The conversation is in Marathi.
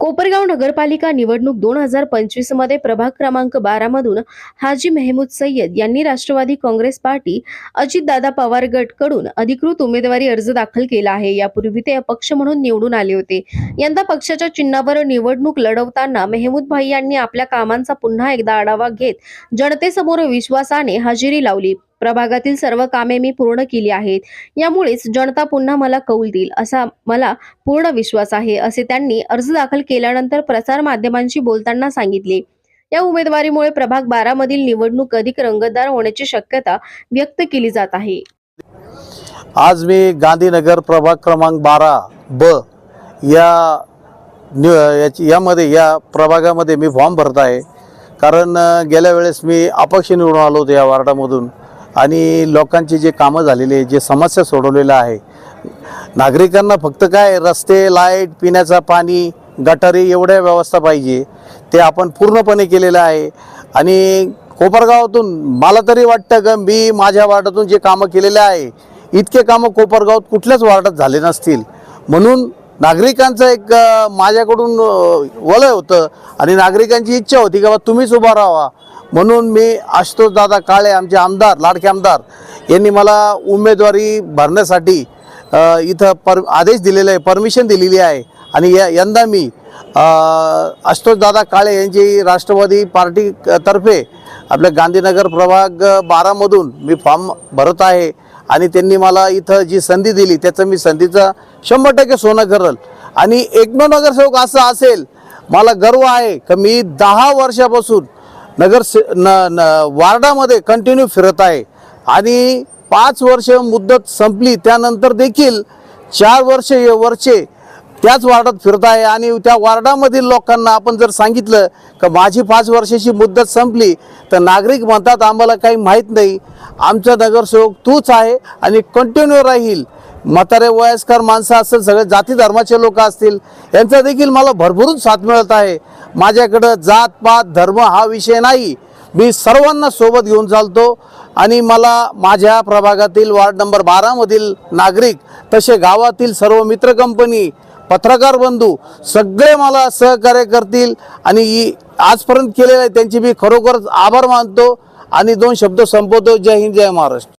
कोपरगाव नगरपालिका निवडणूक दोन हजार पंचवीसमध्ये प्रभाग क्रमांक बारा मधून हाजी मेहमूद सय्यद यांनी राष्ट्रवादी काँग्रेस पार्टी अजितदादा पवार गटकडून अधिकृत उमेदवारी अर्ज दाखल केला आहे. यापूर्वी ते अपक्ष म्हणून निवडून आले होते. यंदा पक्षाच्या चिन्हावर निवडणूक लढवताना मेहमूद भाई यांनी आपल्या कामांचा पुन्हा एकदा आढावा घेत जनतेसमोर विश्वासाने हजेरी लावली. प्रभागातील सर्व कामे मी पूर्ण केली आहेत. यामुळेच जनता पुन्हा मला कौल देईल असा मला पूर्ण विश्वास आहे असे त्यांनी अर्ज दाखल केल्यानंतर प्रसार माध्यमांशी बोलताना सांगितले. या उमेदवारीमुळे प्रभाग बारा मधील निवडणूक अधिक रंगतदार होण्याची शक्यता व्यक्त केली जात आहे. आज मी गांधीनगर प्रभाग क्रमांक बारा ब या याची यामध्ये या प्रभागामध्ये मी फॉर्म भरत आहे. कारण गेल्या वेळेस मी अपक्ष निवडून आलो होतो या वार्डामधून. आणि लोकांची जे कामं झालेले जे समस्या सोडवलेल्या आहे नागरिकांना फक्त काय रस्ते लाइट पिण्याचा पाणी गटारी एवढ्या व्यवस्था पाहिजे ते आपण पूर्णपणे केलेलं आहे. आणि कोपरगावातून मला तरी वाटतं का मी माझ्या वार्डातून जे कामं केलेले आहे इतके कामं कोपरगावात कुठल्याच वार्डात झाले नसतील. म्हणून नागरिकांचं एक माझ्याकडून वलय होतं आणि नागरिकांची इच्छा होती की बा तुम्हीच उभा राहावा. म्हणून मी आशुतोषदादा काळे आमचे आमदार लाडके आमदार यांनी मला उमेदवारी भरण्यासाठी इथं पर आदेश दिलेला आहे परमिशन दिलेली आहे. आणि या यंदा मी आशुतोषदादा काळे यांची राष्ट्रवादी पार्टी तर्फे आपल्या गांधीनगर प्रभाग बारामधून मी फॉर्म भरत आहे. आणि त्यांनी मला इथं जी संधी दिली त्याचं मी संधीचं शंभर टक्के सोनं करल आणि एकमेव नगरसेवक असं असेल मला गर्व आहे की मी दहा वर्षापासून नगर न न वार्डामध्ये कंटिन्यू फिरत आहे. आणि पाच वर्ष मुद्दत संपली त्यानंतर देखील चार वर्ष वर्षे त्याच वार्डात फिरत आहे आणि त्या वार्डामधील लोकांना आपण जर सांगितलं का माझी पाच वर्षाची मुद्दत संपली तर नागरिक म्हणतात आम्हाला काही माहीत नाही. आमचा नगरसेवक तूच आहे आणि कंटिन्यू राहील. म्हातारे वयस्कर माणसं असतील सगळे जाती धर्माचे लोक असतील यांचा देखील मला भरभरून साथ मिळत आहे. माझ्याकडं जात पात धर्म हा विषय नाही. मी सर्वांना सोबत घेऊन चालतो आणि मला माझ्या प्रभागातील वार्ड नंबर बारामधील नागरिक तसे गावातील सर्व मित्र कंपनी पत्रकार बंधू सगळे मला सहकार्य करतील आणि आजपर्यंत केलेलं आहे त्यांची मी खरोखरच आभार मानतो आणि दोन शब्द संपवतो. जय हिंद जय महाराष्ट्र.